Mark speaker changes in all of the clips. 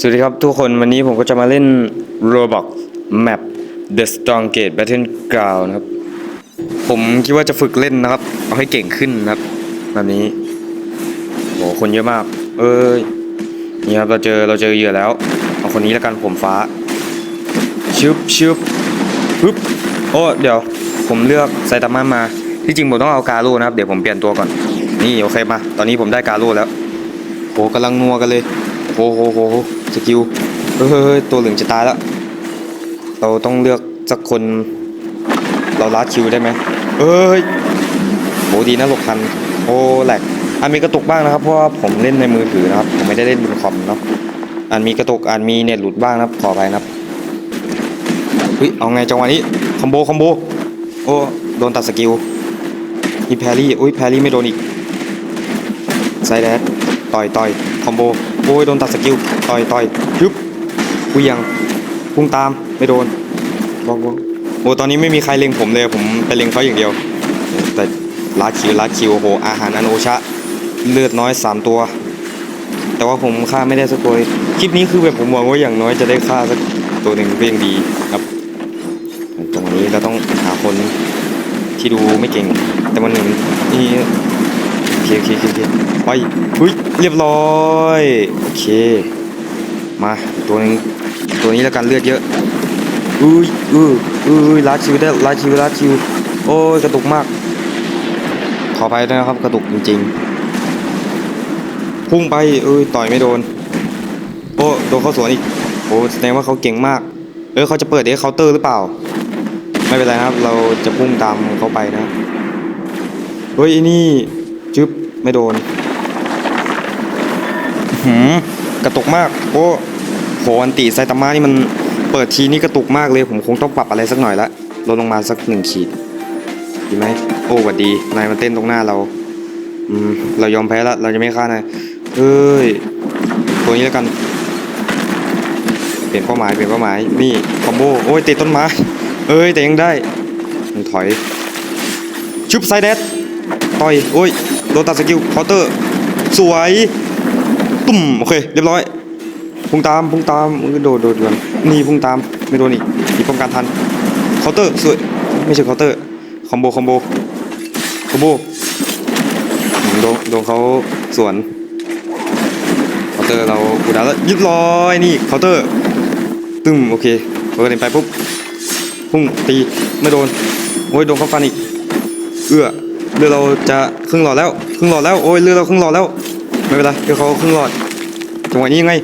Speaker 1: สวัสดีครับทุกคนวันนี้ผมก็จะมาเล่น Roblox Map The Strong Gate Battleground นะครับ ผมคิดว่าจะฝึกเล่นนะครับ เอาให้เก่งขึ้นนะครับแบบนี้โหคนเยอะมาก เอ้ยนี่ครับเราเจอเราเจอเหยื่อแล้ว เอาคนนี้แล้วกันผมฟ้าชึบชึบปึ๊บโอ้เดี๋ยวผมเลือกไซตามะมา ที่จริงผมต้องเอาการูนะครับ เดี๋ยวผมเปลี่ยนตัวก่อน นี่โอเคมา ตอนนี้ผมได้การูแล้วโหกำลังนัวกันเลย หโหโหโหสกิลเฮ้ยตัวเหลืองจะตายแล้ว เราต้องเลือกสักคน เราลัดคิวได้ไหมเอ้ยโหดีนะหลบทัน โอ้แหลกอันมีกระตุกบ้างนะครับ เพราะว่าผมเล่นในมือถือนะครับ ผมไม่ได้เล่นบนคอมเนาะอันมีกระตุกอันมีเน็ตหลุดบ้างนะครับ ขอไปนะครับเฮ้ยเอาไงจังหวะนี้ คอมโบ คอมโบ โอ้ โดนตัดสกิลมีแพรี่อุ้ยแพรี่ไม่โดนอีกไซแดด ต่อยต่อยคอมโบโอ้ยโดนตัดสกิลต่อยต่อยยึบกูยังพุ่งตามไม่โดนบอกบอกโอ้ตอนนี้ไม่มีใครเล็งผมเลยผมไปเล็งเขาอย่างเดียว แต่ลาดคิวลาดคิวโอ้โหอาหารอโนชะเลือดน้อย 3 ตัว แต่ว่าผมฆ่าไม่ได้สักตัวคลิปนี้คือแบบผมหวังว่าอย่างน้อยจะได้ฆ่าสักตัวหนึ่งก็ยังดีครับ ตรงนี้เราต้องหาคนที่ดูไม่เก่ง แต่มันหนึ่งนี่ เคโอเคโอเคไปเฮ้ยเรียบร้อยโอเค มาตัวนึงตัวนี้แล้วกันเลือดเยอะอุ้ยอืออุ้ยลาดชิวได้ลาดชิวลาดชิวโอ้ยกระตุกมาก ขอไปด้วยนะครับกระตุกจริงๆ พุ่งไปเอ้ยต่อยไม่โดน โอ้โดนเขาสวนอีกโอ้แสดงว่าเขาเก่งมาก เออเขาจะเปิดเอ็กเคาน์เตอร์หรือเปล่า ไม่เป็นไรครับ เราจะพุ่งตามเขาไปนะเฮ้ยไอ้นี่ จึ๊บไม่โดนหืมกระตุกมากโอ้โหอันติไซตามะนี่มันเปิดทีนี่กระตุกมากเลย ผมคงต้องปรับอะไรสักหน่อยละลดลงมาสักหนึ่งขีดดีไหมโอ้หวัดดีนายมาเต้นตรงหน้าเราอืมเรายอมแพ้ละเราจะไม่ฆ่านายเฮ้ยตัวนี้แล้วกัน เปลี่ยนเป้าหมายเปลี่ยนเป้าหมายนี่คอมโบโอ้ยติดต้นไม้เอ้ยแต่ยังได้ถอยชุบไซเดสต่อยโอ้ย ดนตัดสกิลเคาน์เตอร์สวยตุ่มโอเคเรียบร้อยพุ่งตามพุ่งตามมันก็โดดโดดกันนี่พุ่งตามไม่โดนอีกอีกป้องกันทันเคาน์เตอร์สวยไม่ใช่เคาน์เตอร์คอมโบคอมโบคอมโบโดนโดนเขาสวนเคาน์เตอร์เรากูดาวแล้วยิบร้อยนี่เคาน์เตอร์ตึมโอเคพอเดินไปปุ๊บพุ่งตีไม่โดนโอ้ยโดนเขาฟันอีกเอื้อ เรือเราจะครึ่งหลอดแล้วครึ่งหลอดแล้วโอ้ยเรือเราครึ่งหลอดแล้วไม่เป็นไรเรือเขาครึ่งหลอดจังหวะนี้ยังไง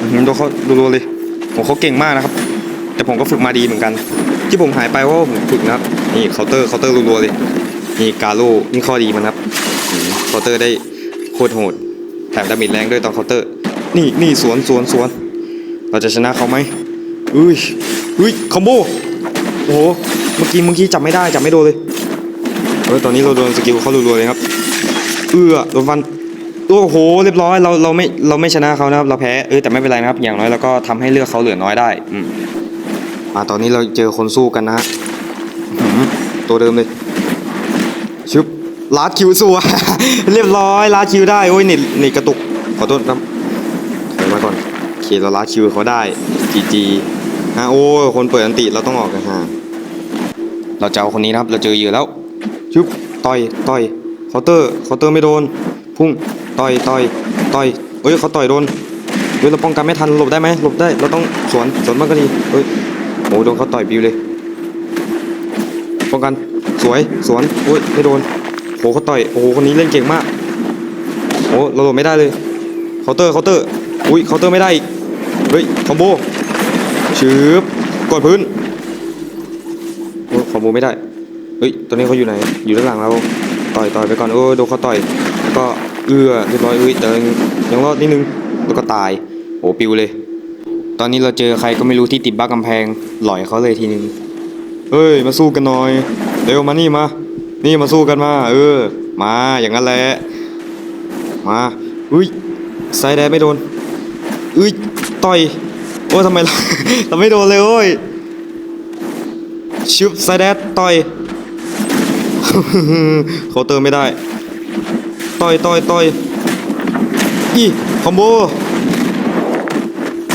Speaker 1: อื้อหือโดนเขารัวๆเลยผมเขาเก่งมากนะครับ แต่ผมก็ฝึกมาดีเหมือนกัน ที่ผมหายไปเพราะว่าผมฝึกนะครับนี่เคาน์เตอร์เคาน์เตอร์รัวๆเลยนี่กาโลนี่ข้อดีมันครับเคาน์เตอร์ได้โคตรโหดแถมดาเมจแรงด้วยตอนเคาน์เตอร์ นี่นี่สวนสวนสวน เราจะชนะเขาไหมอุ้ยอุ้ยคอมโบโอ้โหเมื่อกี้เมื่อกี้จับไม่ได้จับไม่โดนเลย เฮ้ยตอนนี้เราโดนสกิลเขารัวๆเลยครับ เอื้อโดนฟันโอ้โหเรียบร้อยเราเราไม่เราไม่ชนะเขานะครับเราแพ้เออแต่ไม่เป็นไรนะครับ อย่างน้อยเราก็ทำให้เลือกเขาเหลือน้อยได้อืมอ่าตอนนี้เราเจอคนสู้กันนะฮะตัวเดิมเลยชึบลาดคิวสู้เรียบร้อยลาดคิวได้โอ้ยเน็ตเน็ตกระตุกขอโทษครับถอยมาก่อนโอเคเราลาดคิวเขาได้จีจีฮะโอ้คนเปิดอันติเราต้องออกกันห่างเราจะเอาคนนี้นะครับ เราเจอเยื่อแล้ว ชึบต่อยต่อยเคาน์เตอร์เคาน์เตอร์ไม่โดน พุ่งต่อยต่อยต่อยเอ้ยเขาต่อยโดนเฮ้ยเราป้องกันไม่ทันหลบได้ไหมหลบได้เราต้องสวนสวนมากก็ดีเฮ้ยโอ้โดนเขาต่อยปิวเลยป้องกันสวยสวนโอ้ยไม่โดนโหเขาต่อยโอ้โหคนนี้เล่นเก่งมากโอ้เราหลบไม่ได้เลยเคาน์เตอร์เคาน์เตอร์อุ้ยเคาน์เตอร์ไม่ได้เฮ้ยคอมโบชืบกดพื้นโอ้คอมโบไม่ได้ เฮ้ยตอนนี้เขาอยู่ไหน อยู่ด้านหลังเรา ต่อยต่อยไปก่อนโอ้โดนเขาต่อยแล้วก็เอื้อเรียบร้อยเอ้ยแต่ยังรอดนิดนึงแล้วก็ตายโอ้ปิวเลย ตอนนี้เราเจอใครก็ไม่รู้ที่ติดบั๊กกำแพงหล่อยเขาเลยทีนึงเฮ้ยมาสู้กันหน่อยเร็วมานี่มา นี่มาสู้กันมา เออ มาอย่างนั้นแหละมาอุ้ยไซด์แดนไม่โดนอุ้ยต่อยโอ้ทำไมล่ะทำไม่โดนเลยโอ้ยชุบไซด์แดนต่อย เขาเติมไม่ได้ ต่อยต่อยต่อยอีคอมโบ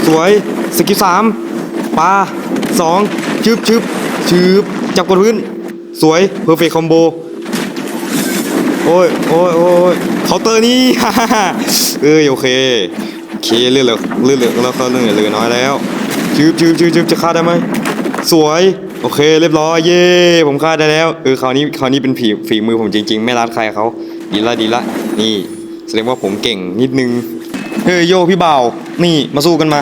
Speaker 1: สวย สกิลสามปลาสองชึบชึบชึบจับบนพื้น สวย เพอร์เฟคคอมโบ โอ้ยโอ้ยโอ้ยเคาน์เตอร์นี่เอ้ยโอเคโอเคเลื่อนเหลือเลื่อนเหลือแล้วเขาเลื่อนเหลือน้อยแล้วชึบชึบชึบชึบจะฆ่าได้ไหมสวย โอเคเรียบร้อยเย้ผมฆ่าได้แล้วเออคราวนี้คราวนี้เป็นฝีฝีมือผมจริง ๆ ไม่รัดใครเขาดีละดีละนี่แสดงว่าผมเก่งนิดนึงเฮ้ยโยพี่เบานี่มาสู้กันมา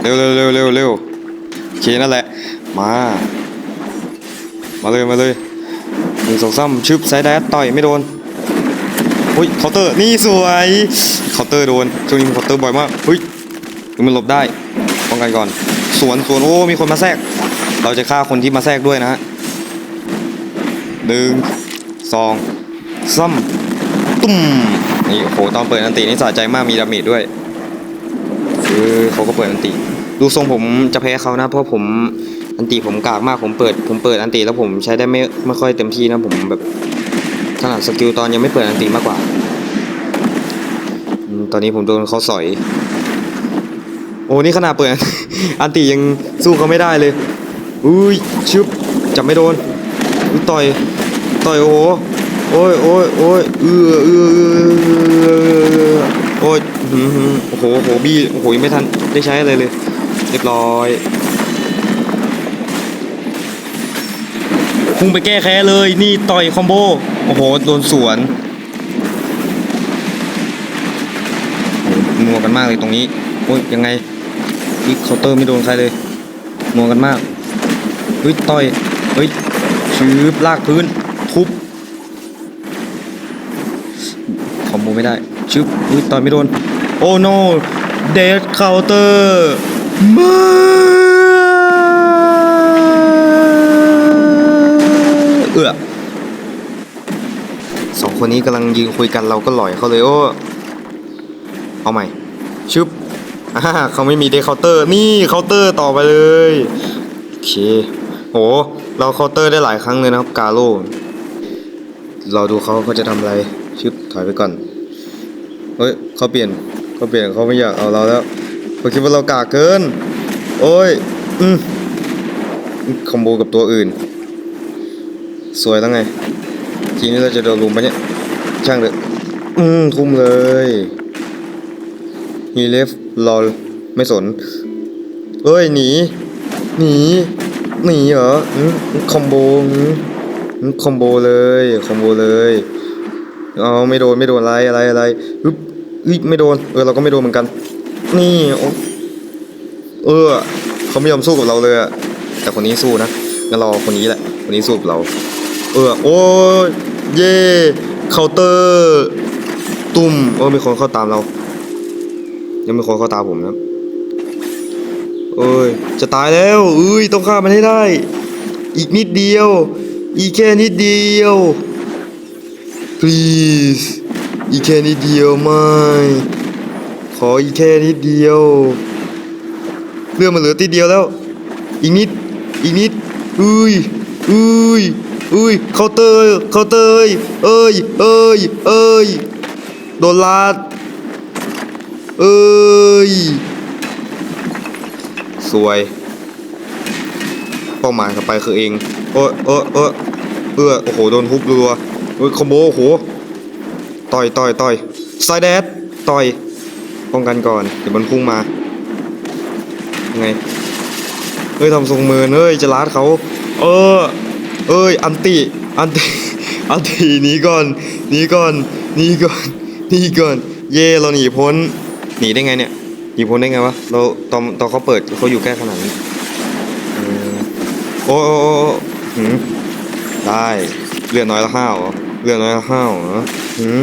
Speaker 1: เร็วเร็วเร็วเร็วเร็วโอเคนั่นแหละ มา มาเลยมาเลยหนึ่งสองสามชึบไซด์แดดต่อยไม่โดนอุ้ยเคาน์เตอร์นี่สวยเคาน์เตอร์โดนช่วงนี้เคาน์เตอร์บ่อยมากเฮ้ยมันหลบได้ป้องกันก่อน สวนสวนโอ้มีคนมาแทรก เราจะฆ่าคนที่มาแทรกด้วยนะฮะหนึ่งสองสามตุ้มนี่โหตอนเปิดอันตีนี่สะใจมากมีดาเมจด้วย คือเขาก็เปิดอันติดูทรงผมจะแพ้เขานะเพราะผมอันติผมกากมากผมเปิด ผมเปิดอันติแล้วผมใช้ได้ไม่ไม่ค่อยเต็มที่นะผมแบบขนาดสกิลตอนยังไม่เปิดอันติมากกว่า ตอนนี้ผมโดนเขาสอย โอ้นี่ขนาดเปิดอันติยังสู้เขาไม่ได้เลย อุ้ยชึบจับไม่โดนอุ๊ยต่อยต่อยโอ้โหโอ้ยโอ้ยโอ้ยเอือเอือเอือโอ้ยโอ้โหโอ้โหบี้โอ้โหยังไม่ทันได้ใช้อะไรเลย เรียบร้อยพุ่งไปแก้แค้เลยนี่ต่อยคอมโบโอ้โหโดนสวนโอ้โหนัวกันมากเลยตรงนี้โอ้ยยังไงอีกเคาน์เตอร์ไม่โดนใครเลยนัวกันมาก เฮ้ยต่อยเฮ้ยชืบลากพื้นทุบคอมโบไม่ได้ชึบอุ้ยต่อยไม่โดน โอ้ no เดดเคาน์เตอร์มาเอือสองคนนี้กำลังยืนคุยกันเราก็หล่อยเขาเลยโอ้ เอาใหม่ชึบอ่าเขาไม่มีเดดเคาน์เตอร์ นี่เคาน์เตอร์ต่อไปเลย โอเค โหเราเคาน์เตอร์ได้หลายครั้งเลยนะครับกาโลเราดูเขาเขาจะทำอะไรชึบถอยไปก่อนเฮ้ยเขาเปลี่ยนเขาเปลี่ยนเขาไม่อยากเอาเราแล้วเขาคิดว่าเรากากเกิน โอ้ยอืมคอมโบกับตัวอื่น สวยแล้วไง ทีนี้เราจะโดนลุมปะเนี่ยช่างเถอะอืมทุ่มเลยฮีเลฟรอไม่สนเอ้ยหนีหนี หนีเหรอคอมโบคอมโบเลยคอมโบเลยเอาไม่โดนไม่โดนอะไรอะไรอะไรอึ๊บอึ๊บไม่โดนเออเราก็ไม่โดนเหมือนกัน นี่เออเขาไม่ยอมสู้กับเราเลยอะแต่คนนี้สู้นะงั้นรอคนนี้แหละ คนนี้สู้กับเรา เออโอ้ยเย่เคาน์เตอร์ ตุ่มเออมีคนเข้าตามเรา ยังมีคนเข้าตามผมนะ เอ้ย จะตายแล้วเอ้ย ต้องฆ่ามันให้ได้ อีกนิดเดียว อีกแค่นิดเดียว please อีกแค่นิดเดียวไม่ ขออีกแค่นิดเดียว เรื่องมันเหลือติดเดียวแล้ว อีกนิด อีกนิดอุ้ยอุ้ยอุ้ยเคาเตอร์เคาเตอร์เอ้ยเอ้ยเอ้ยโดนลาดเอ้ย สวย เป้าหมายต่อไปคือเองโอ้ยเออเออเออโอ้โหโดนฮุบรัวเฮ้ยคอมโบโอ้โหต่อยต่อยต่อยไซด์แดดต่อยป้องกันก่อนเดี๋ยวมันพุ่งมายังไงเฮ้ยทำทรงมือเฮ้ยจะลาดเขาเออเอ้ยอันติอันติอันติหนีก่อนหนีก่อนหนีก่อนหนีก่อนเย่เราหนีพ้นหนีได้ไงเนี่ย หนีพ้นได้ไงวะเราตอนตอนเขาเปิดเขาอยู่แค่ขนาดนี้โอ้โอ้หืมได้เลือน้อยละห้าวเหรอเลือน้อยละห้าวเหรอหืม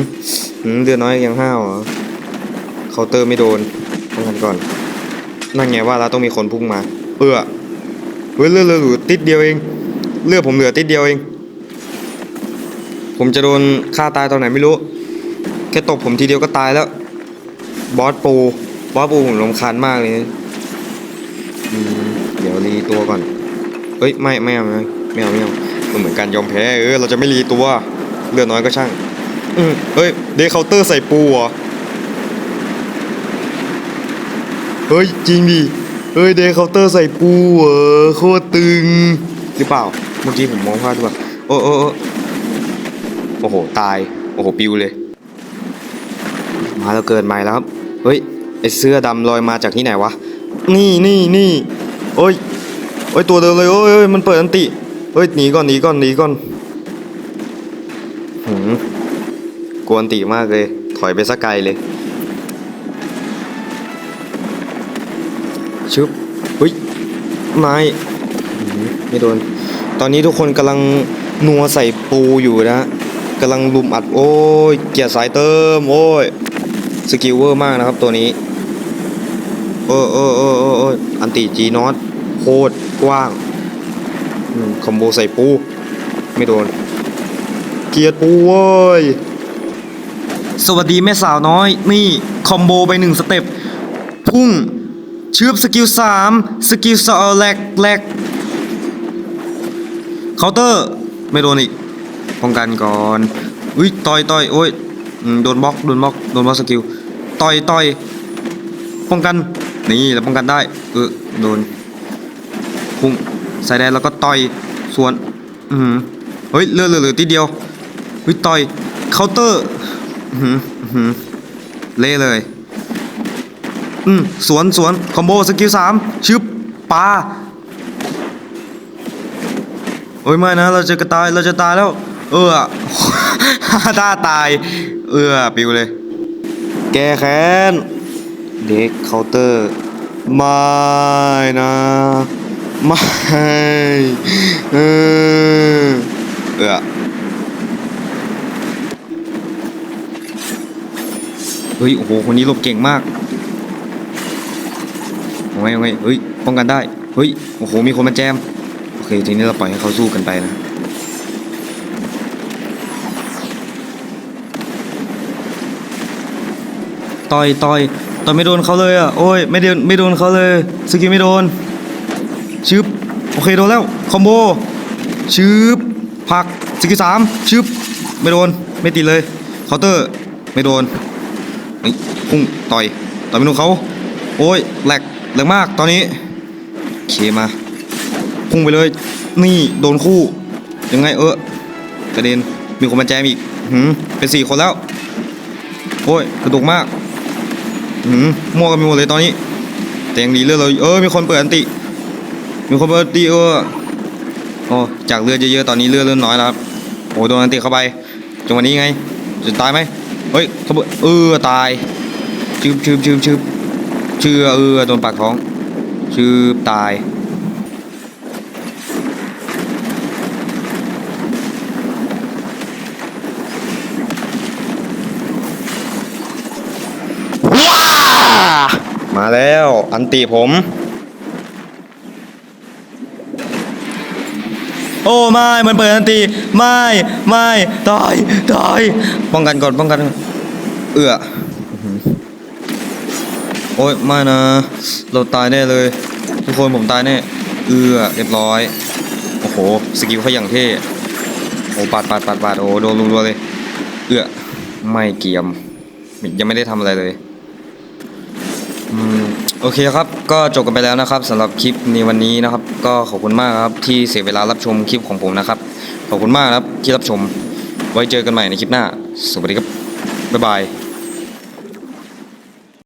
Speaker 1: หืมเลือน้อยยังห้าวเหรอเคาน์เตอร์ไม่โดนต้องกันก่อน นั่นไงว่าแล้วต้องมีคนพุ่งมา เอื้อเฮ้ยเลือดเหลือติดเดียวเอง เลือดผมเหลือติดเดียวเอง ผมจะโดนฆ่าตายตอนไหนไม่รู้ แค่ตบผมทีเดียวก็ตายแล้ว บอสปู บอสปูผมรำคาญมากเลยเดี๋ยวรีตัวก่อน เฮ้ยไม่ไม่เอาไม่เอาไม่เอาไม่เอามันเหมือนการยอมแพ้เออเราจะไม่รีตัวเลือดน้อยก็ช่างอืเฮ้ยเดคเคาน์เตอร์ใส่ปูเหรอเฮ้ยจริงดิเฮ้ยเดย์เคาน์เตอร์ใส่ปูเหรอโคตรตึงหรือเปล่า เมื่อกี้ผมมองพลาดหรือเปล่าโอ้โอ้โอ้โอ้โหตายโอ้โหปิวเลย มาแล้วเกิดใหม่แล้วครับเฮ้ย ไอเสื้อดำลอยมาจากที่ไหนวะ นี่นี่นี่โอ้ยโอ้ยตัวเดิมเลยโอ้ยโอ้ยมันเปิดอันติเฮ้ยหนีก่อนหนีก่อนหนีก่อนหืมกวนตีมากเลย ถอยไปสักไกลเลยชึบเฮ้ยนายไม่โดน ตอนนี้ทุกคนกำลังนัวใส่ปูอยู่นะฮะกำลังลุมอัดโอ้ยเกียร์สายเติม โอ้ยสกิลเวอร์มากนะครับตัวนี้ โอ้โอ้โอ้โอ้โอ้ยอันติจีนอตโคตรกว้างคอมโบใส่ปู ไม่โดน เกียร์ปูเว้ย สวัสดีแม่สาวน้อย นี่ คอมโบไปหนึ่งสเต็ป พุ่งชืบสกิลสามสกิลสองแลกแลกเคาน์เตอร์ ไม่โดนอีกป้องกันก่อนอุ้ยต่อยต่อยโอ้ยโดนบล็อกโดนบล็อกโดนบล็อกสกิลต่อยต่อยป้องกัน นี่แล้วป้องกันได้เออโดนพุ่งใส่แดนแล้วก็ต่อยส่วนอือเฮ้ยเลือดเหลือๆทีเดียวเฮ้ยต่อยเคาน์เตอร์อื้อหืออื้อเละเลยอืมสวนสวนคอมโบสกิลสามชึบปาโอ้ยไม่นะเราจะกระตายเราจะตายแล้ว เออตาตาย เออปิวเลย แกแค้น เด็กเคาน์เตอร์ไม่นะไม่เออเออเฮ้ยโอ้โหคนนี้หลบเก่งมากเอาไงเอาไงเฮ้ยป้องกันได้เฮ้ยโอ้โหมีคนมาแจมโอเคทีนี้เราปล่อยให้เขาสู้กันไปนะต่อยต่อย ต่อยไม่โดนเขาเลยอะ โอ้ย ไม่โดนไม่โดนเขาเลย สกิลไม่โดน ชึบ โอเคโดนแล้ว คอมโบ ชึบ ผัก สกิลสามชึบ ไม่โดน ไม่ติดเลย เคาน์เตอร์ ไม่โดนพุ่งต่อย ต่อยไม่โดนเขา โอ้ย แหลก แหลกมาก ตอนนี้ โอเคมา พุ่งไปเลย นี่ โดนคู่ ยังไงเออกระเด็น มีคนมาแจมอีกหืมเป็นสี่คนแล้ว โอ้ย กระดุกมาก หืมมั่วกันไปหมดเลยตอนนี้ แต่ยังดีเลือดเราเออมีคนเปิดอันติ มีคนเปิดอันติเออโอ้จากเลือดเยอะๆตอนนี้เลือดเริ่มน้อยแล้วครับโอ้โดนอันติเข้าไปจังหวะนี้ไงจะตายไหมเฮ้ยเขาเออตายชืบชืบชืบชืบเชื่อเออโดนปากท้องชื่อตาย ว้า มา แล้ว อันติผม โอ้ไม่มันเปิดอันติไม่ไม่ตายตายป้องกันก่อนป้องกันก่อนเอือโอ้ยไม่นะ เราตายแน่เลย ทุกคนผมตายแน่เอือเรียบร้อย โอ้โห สกิลเขาอย่างเท่โอ้ปาดปาดปาดปาดโอ้โดนรัวๆเลย เอือไม่เกียม ยังไม่ได้ทำอะไรเลย อืม โอเคครับ ก็จบกันไปแล้วนะครับสำหรับคลิปในวันนี้นะครับ ก็ขอบคุณมากครับที่เสียเวลารับชมคลิปของผมนะครับ ขอบคุณมากครับที่รับชม ไว้เจอกันใหม่ในคลิปหน้า สวัสดีครับ บ๊ายบาย